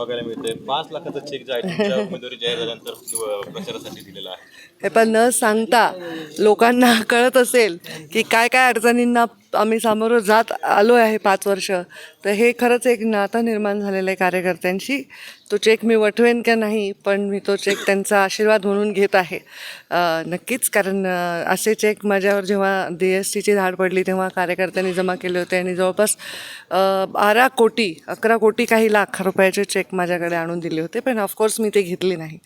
बघायला मिळते पाच लाखाचा चेक जो आहे तुमच्या उमेदवारी जाहीर झाल्यानंतर प्रचारासाठी दिलेला आहे. हे पण न सांगता लोकांना कळत असेल की काय काय अडचणींना आम्ही सामोरं जात आलो आहे पाच वर्ष. तर हे खरंच एक नातं निर्माण झालेलं आहे कार्यकर्त्यांशी. तो चेक मी वठवेन का नाही पण मी तो चेक त्यांचा आशीर्वाद म्हणून घेत आहे. नक्कीच कारण असे चेक माझ्यावर जेव्हा डी एस टीची धाड पडली तेव्हा कार्यकर्त्यांनी जमा केले होते आणि जवळपास बारा कोटी अकरा कोटी काही लाख रुपयाचे चेक माझ्याकडे आणून दिले होते. पण ऑफकोर्स मी ते घेतले नाही.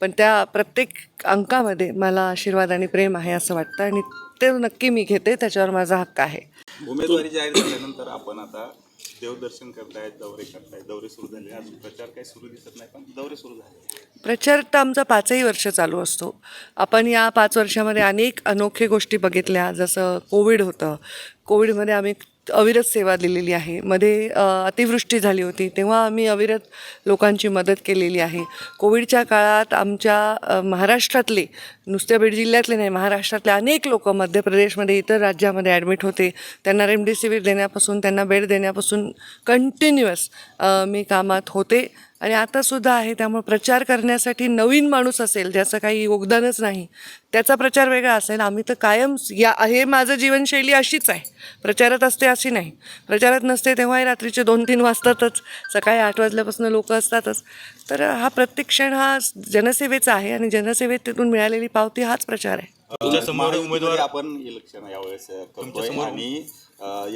पण त्या प्रत्येक अंकामध्ये मला आशीर्वाद आणि प्रेम आहे असं वाटतं आणि ते नक्की मी घेते त्याच्यावर माझा हक्क आहे. उमेदवारी जाहीर झाल्यानंतर आपण आता देवदर्शन करतायत दौरे करतायत दौरे सुरू झाले. अजून प्रचार काही सुरू दिसत नाही पण दौरे सुरू झाले. प्रचार तर आमचा पाचही वर्ष चालू असतो. आपण या पाच वर्षामध्ये अनेक अनोखे गोष्टी बघितल्या जसं कोविड होतं. कोविडमध्ये आम्ही अविरत सेवा दिलेली आहे. मध्ये अतिवृष्टी झाली होती. तेव्हा आम्ही अविरत लोकांची मदत केलेली आहे. कोविडच्या काळात आमच्या महाराष्ट्रातले नुसत्या बीड जिल्ह्यातले नाही महाराष्ट्रातले अनेक लोक मध्य प्रदेशमध्ये इतर राज्यामध्ये ॲडमिट होते. त्यांना रेमडेसिवीर देण्यापासून त्यांना बेड देण्यापासून कंटिन्युअस मी कामात होते. आणि आतासुद्धा आहे त्यामुळे प्रचार करण्यासाठी नवीन माणूस असेल ज्याचं काही योगदानच नाही त्याचा प्रचार वेगळा असेल. आम्ही तर कायम या हे माझं जीवनशैली अशीच आहे. प्रचारात असते अशी नाही. प्रचारात नसते तेव्हाही रात्रीचे दोन तीन वाजतातच. सकाळी आठ वाजल्यापासून लोक असतातच. तर हा प्रत्येक क्षण हा जनसेवेचा आहे आणि जनसेवेत तिथून मिळालेली पावती हाच प्रचार आहे. तुमच्यासमोर महायुतीमध्ये उमेदवार आपण इलेक्शन यावेळेस करतोय आणि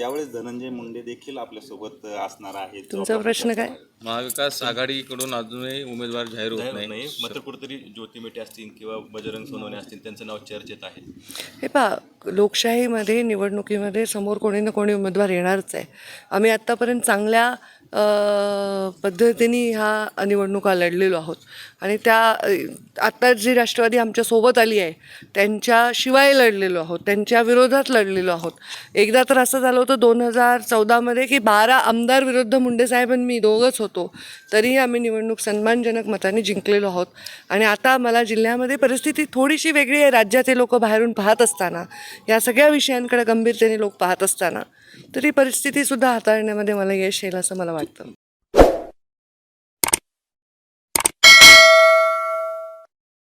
यावेळेस धनंजय मुंडे देखील आपल्यासोबत असणार आहेत. तुमचा प्रश्न काय? महाविकास आघाडीकडून अजूनही उमेदवार जाहीर होत नाही. मात्र कुठेतरी ज्योती मेटे असतील किंवा बजरंग सोनवणे असतील त्यांचं नाव चर्चेत आहे. हे पहा लोकशाहीमध्ये निवडणुकीमध्ये समोर कोणी ना कोणी उमेदवार येणारच आहे. आम्ही आत्तापर्यंत चांगल्या पद्धतीने ह्या निवडणुका लढलेलो आहोत. आणि त्या आत्ता जी राष्ट्रवादी आमच्यासोबत आली आहे त्यांच्याशिवाय लढलेलो आहोत त्यांच्या विरोधात लढलेलो आहोत. एकदा तर असं झालं होतं दोन हजार चौदामध्ये की बारा आमदार विरुद्ध मुंडे मी दोघंच होतो. तरीही आम्ही निवडणूक सन्मानजनक मताने जिंकलेलो आहोत. आणि आता मला जिल्ह्यामध्ये परिस्थिती थोडीशी वेगळी आहे. राज्याचे लोक बाहेरून पाहत असताना या सगळ्या विषयांकडे गंभीरतेने लोक पाहत असताना तरी परिस्थितीसुद्धा हाताळण्यामध्ये मला यश येईल असं मला वाटतं.